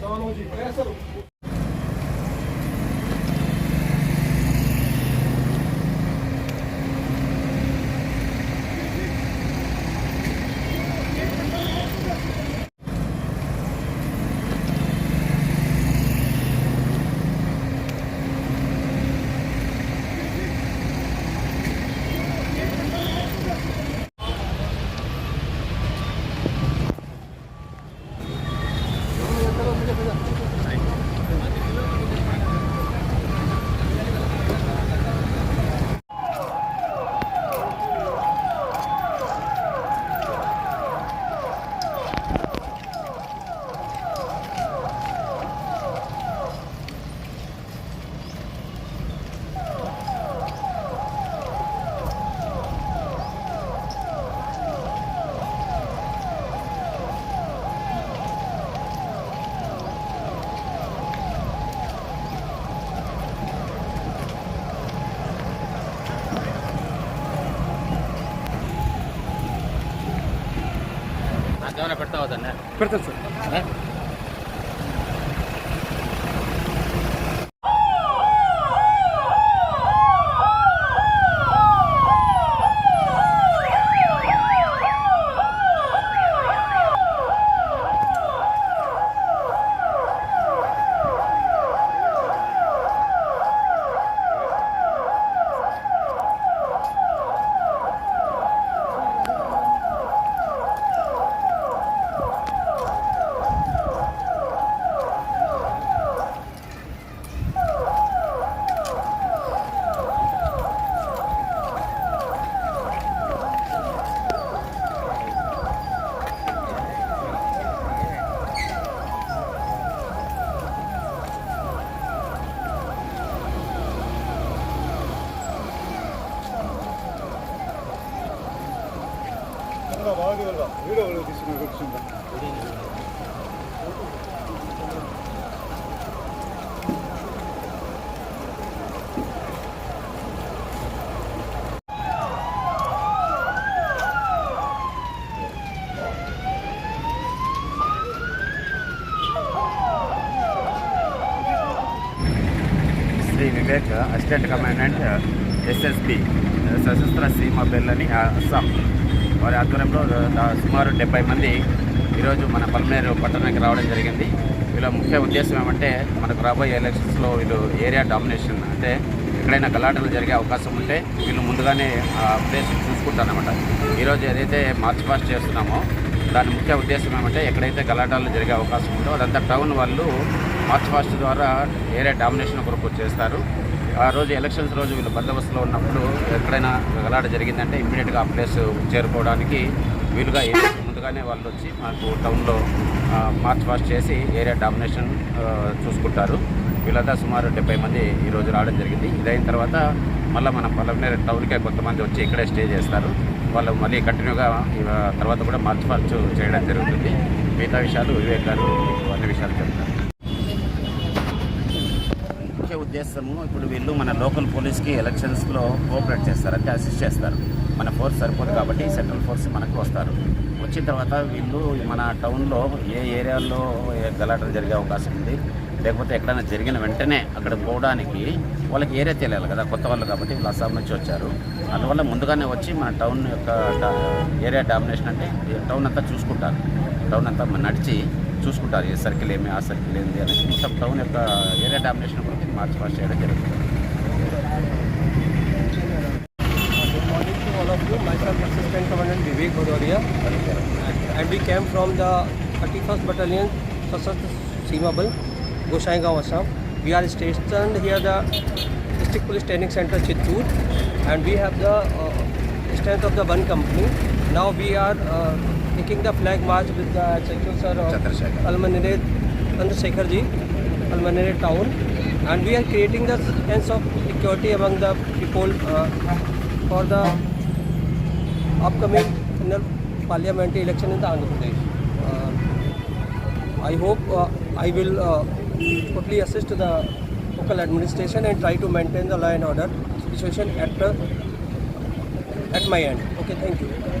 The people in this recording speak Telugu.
चलो जी प्रेस करो ಗಮನ ಕೊಡ್ತಾ ಹೋದನ್ನ ಕೊಡ್ತೇನೆ sir. Shri Vivek assistant commandant SSP Sashastra Seema Bal అని అస్సాం. వారి ఆధ్వర్యంలో సుమారు డెబ్బై మంది ఈరోజు మన పల్మనేరు పట్టణానికి రావడం జరిగింది. వీళ్ళ ముఖ్య ఉద్దేశం ఏమంటే మనకు రాబోయే ఎలక్షన్స్లో వీళ్ళు ఏరియా డామినేషన్ అంటే ఎక్కడైనా గలాటలు జరిగే అవకాశం ఉంటే వీళ్ళు ముందుగానే ఆ ప్లేస్ చూసుకుంటారనమాట ఈరోజు ఏదైతే మార్చ్ పాస్ట్ చేస్తున్నామో దాని ముఖ్య ఉద్దేశం ఏమంటే ఎక్కడైతే గలాటాలు జరిగే అవకాశం ఉందో అదంతా టౌన్ వాళ్ళు మార్చ్ పాస్ట్ ద్వారా ఏరియా డామినేషన్ కొరకు చేస్తారు. ఆ రోజు ఎలక్షన్స్ రోజు వీళ్ళు బందోబస్తులో ఉన్నప్పుడు ఎక్కడైనా గలాట జరిగిందంటే ఇమ్మీడియట్గా ఆ ప్లేస్ చేరుకోవడానికి వీలుగా ఏ- ముందుగానే వాళ్ళు వచ్చి మాకు టౌన్లో మార్చ్ పాస్ట్ చేసి ఏరియా డామినేషన్ చూసుకుంటారు. వీళ్ళంతా సుమారు డెబ్బై మంది ఈరోజు రావడం జరిగింది. ఇదైన తర్వాత మళ్ళీ మన పల్లెనేరు టౌన్కే కొంతమంది వచ్చి ఇక్కడే స్టే చేస్తారు. వాళ్ళు మళ్ళీ కంటిన్యూగా తర్వాత కూడా మార్చ్ ఫాస్ట్ చేయడం జరుగుతుంది. మిగతా విషయాలు వివేక్ గారు అన్ని విషయాలు చెప్తారు. చేస్తాము ఇప్పుడు వీళ్ళు మన లోకల్ పోలీస్కి ఎలక్షన్స్లో కోఆపరేట్ చేస్తారు అంటే అసిస్ట్ చేస్తారు. మన ఫోర్స్ సరిపోదు కాబట్టి సెంట్రల్ ఫోర్స్ మనకు వస్తారు. వచ్చిన తర్వాత వీళ్ళు మన టౌన్లో ఏ ఏరియాల్లో ఏ గలాటలు జరిగే అవకాశం ఉంది లేకపోతే ఎక్కడైనా జరిగిన వెంటనే అక్కడ పోవడానికి వాళ్ళకి ఏరియా తెలియాలి కదా కొత్త వాళ్ళు కాబట్టి వీళ్ళు అస్సాం నుంచి వచ్చారు. అందువల్ల ముందుగానే వచ్చి మన టౌన్ యొక్క ఏరియా డామినేషన్ అంటే టౌన్ అంతా చూసుకుంటారు. టౌన్ అంతా నడిచి చూసుకుంటారు ఏ సర్కిల్ ఏమి ఆ సర్కిల్ ఏంది అనేది. మొత్తం టౌన్ యొక్క ఏరియా డామినేషన్ కొరకు ఇది మార్చి పాస్ చేయడం జరుగుతుంది Good morning to all of you. Myself, Assistant Commandant Vivek Bhadoria, and we came from the 31st Battalion, Sasastra Seema Bal, Gosaigaon, Assam. We are stationed here the District Police Training Center, Chittoor, and we have the uh, strength of the one company. Now we are uh, taking the flag march with the Executive Sir of Chandrasekhar. Almanere Chandrasekhar ji, Almanere town, and we are creating the sense of security among the people uh, for the upcoming parliamentary election in the Andhra Pradesh. Uh, I hope uh, I will uh, totally assist the local administration and try to maintain the law and order situation at the, at my end. Okay, thank you.